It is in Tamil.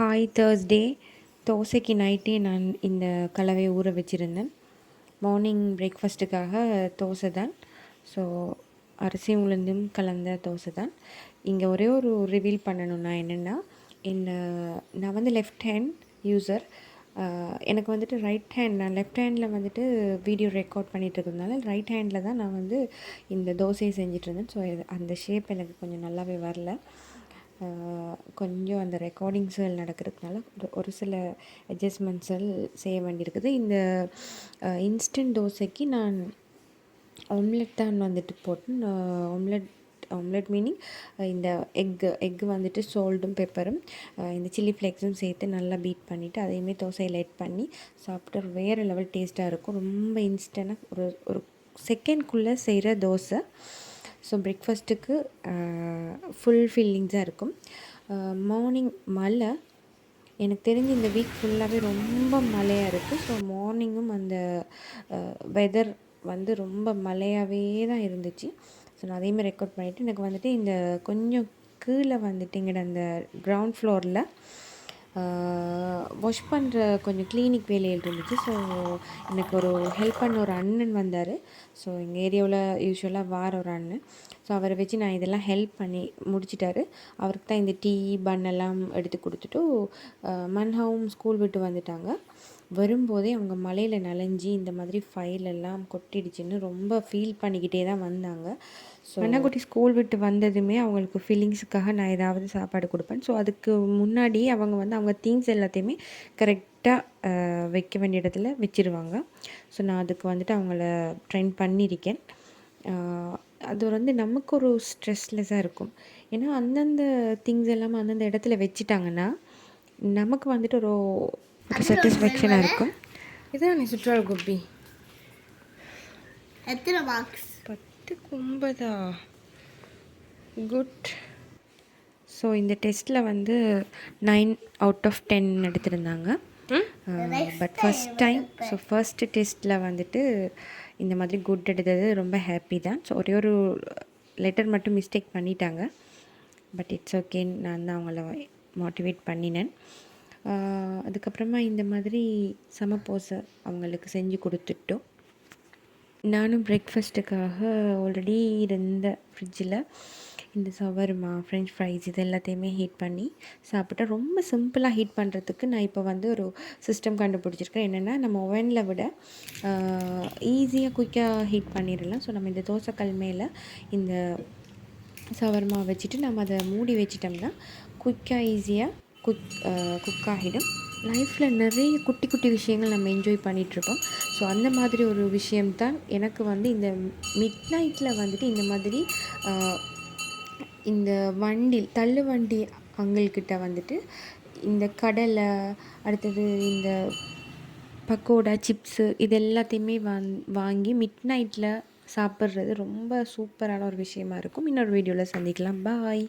ஹாய் தேர்ஸ்டே தோசைக்கு நைட்டே நான் இந்த கலவையை ஊற வச்சுருந்தேன். மார்னிங் பிரேக்ஃபாஸ்ட்டுக்காக தோசை தான். ஸோ அரிசி உளுந்தும் கலந்த தோசை தான். இங்கே ஒரே ஒரு ரிவீல் பண்ணணும்னா என்னென்னா இந்த நான் வந்து லெஃப்ட் ஹேண்ட் யூசர் எனக்கு வந்துட்டு ரைட் ஹேண்ட் நான் லெஃப்ட் ஹேண்டில் வந்துட்டு வீடியோ ரெக்கார்ட் பண்ணிகிட்டு இருக்கிறதுனால ரைட் ஹேண்டில் தான் நான் வந்து இந்த தோசையை செஞ்சிட்ருந்தேன் ஸோ அந்த ஷேப் எனக்கு கொஞ்சம் நல்லாவே வரல. கொஞ்சம் அந்த ரெக்கார்டிங்ஸுகள் நடக்கிறதுனால ஒரு ஒரு சில அட்ஜஸ்ட்மெண்ட்ஸுகள் செய்ய வேண்டியிருக்குது. இந்த இன்ஸ்டன்ட் தோசைக்கு நான் ஆம்லெட் தான் வந்துட்டு போட்டேன். ஆம்லெட் ஆம்லெட் மீனிங் இந்த எக்கு எக்கு வந்துட்டு சோல்டும் பெப்பரும் இந்த சில்லி ஃப்ளேக்ஸும் சேர்த்து நல்லா பீட் பண்ணிவிட்டு அதையுமே தோசையில் எட் பண்ணி சாப்பிட்டு வேறு லெவல் டேஸ்ட்டாக இருக்கும். ரொம்ப இன்ஸ்டண்ட்டாக ஒரு ஒரு செகண்ட்குள்ளே செய்கிற தோசை. ஸோ பிரேக்ஃபாஸ்ட்டுக்கு ஃபுல் ஃபில்லிங்ஸாக இருக்கும். Uh, மார்னிங் மழை. எனக்கு தெரிஞ்சு இந்த வீக் ஃபுல்லாகவே ரொம்ப மழையாக இருக்குது ஸோ மார்னிங்கும் அந்த uh, வெதர் வந்து ரொம்ப மழையாகவே தான் இருந்துச்சு. ஸோ நான் அதேமாதிரி ரெக்கார்ட் பண்ணிவிட்டு எனக்கு வந்துட்டு இந்த கொஞ்சம் கீழே வந்துட்டு இங்கே அந்த கிரவுண்ட் ஃப்ளோரில் வாஷ் பண்ணுற கொஞ்சம் கிளீனிக் வேலையில் இருந்துச்சு. ஸோ எனக்கு ஒரு ஹெல்ப் பண்ண ஒரு அண்ணன் வந்தார். ஸோ எங்கள் ஏரியாவில் யூஸ்வலாக வார ஒரு அண்ணன். ஸோ அவரை வச்சு நான் இதெல்லாம் ஹெல்ப் பண்ணி முடிச்சிட்டாரு. அவருக்கு தான் இந்த டீ பன் எல்லாம் எடுத்து கொடுத்துட்டு மன்ஹவும் ஸ்கூல் விட்டு வந்துட்டாங்க. வரும்போதே அவங்க மலையில் நனைஞ்சி இந்த மாதிரி ஃபைல் எல்லாம் கொட்டிடுச்சுன்னு ரொம்ப ஃபீல் பண்ணிக்கிட்டே தான் வந்தாங்க. ஸோ அண்ணாக்குட்டி ஸ்கூல் விட்டு வந்ததுமே அவங்களுக்கு ஃபீலிங்ஸுக்காக நான் ஏதாவது சாப்பாடு கொடுப்பேன். ஸோ அதுக்கு முன்னாடி அவங்க வந்து அவங்க திங்ஸ் எல்லாத்தையுமே கரெக்டாக வைக்க வேண்டிய இடத்துல வச்சுருவாங்க. ஸோ நான் அதுக்கு வந்துட்டு அவங்கள ட்ரெயின் பண்ணியிருக்கேன். அது வந்து நமக்கு ஒரு ஸ்ட்ரெஸ்லெஸ்ஸாக இருக்கும். ஏன்னா அந்தந்த திங்ஸ் எல்லாமே அந்தந்த இடத்துல வச்சுட்டாங்கன்னா நமக்கு வந்துட்டு ஒரு ஒரு சாட்டிஸ்ஃபேக்ஷனாக இருக்கும். இதுதான் சுற்றுலா கோபி எத்தனை மார்க்ஸ் பத்து ஒன்பதா குட் ஸோ இந்த டெஸ்ட்டில் வந்து நைன் அவுட் ஆஃப் டென் எடுத்திருந்தாங்க. But first time so first டெஸ்ட்டில் வந்துட்டு இந்த மாதிரி குட் எடுத்தது ரொம்ப ஹாப்பி தான். ஸோ ஒரே ஒரு லெட்டர் மட்டும் மிஸ்டேக் பண்ணிட்டாங்க. பட் இட்ஸ் ஓகே நான் தான் அவங்கள மோட்டிவேட் பண்ணினேன். அதுக்கப்புறமா இந்த மாதிரி சமப்போசை அவங்களுக்கு செஞ்சு கொடுத்துட்டோம். நானும் பிரேக்ஃபாஸ்ட்டுக்காக ஆல்ரெடி இருந்த ஃப்ரிட்ஜில் இந்த சவர்மா ஃப்ரெஞ்ச் ஃப்ரைஸ் இது எல்லாத்தையுமே ஹீட் பண்ணி சாப்பிட்டா ரொம்ப சிம்பிளாக ஹீட் பண்ணுறதுக்கு நான் இப்போ வந்து ஒரு சிஸ்டம் கண்டுபிடிச்சிருக்கேன். என்னென்னா நம்ம ஓவனில் விட ஈஸியாக குயிக்காக ஹீட் பண்ணிடலாம். ஸோ நம்ம இந்த தோசைக்கல் மேலே இந்த சவர்மா வச்சுட்டு நம்ம அதை மூடி வச்சிட்டோம்னா குயிக்காக ஈஸியாக குக் குக் ஆகிடும் லைஃப்பில் நிறைய குட்டி குட்டி விஷயங்கள் நம்ம என்ஜாய் பண்ணிகிட்ருப்போம் ஸோ அந்த மாதிரி ஒரு விஷயம்தான் எனக்கு வந்து இந்த மிட் நைட்டில் வந்துட்டு இந்த மாதிரி இந்த வண்டி தள்ளு வண்டி அங்கல்கிட்ட வந்துட்டு இந்த கடலை அடுத்தது இந்த பக்கோடா சிப்ஸு இது எல்லாத்தையுமே வாங் வாங்கி மிட் நைட்டில் சாப்பிட்றது ரொம்ப சூப்பரான ஒரு விஷயமா இருக்கும். இன்னொரு வீடியோவில் சந்திக்கலாம். பாய்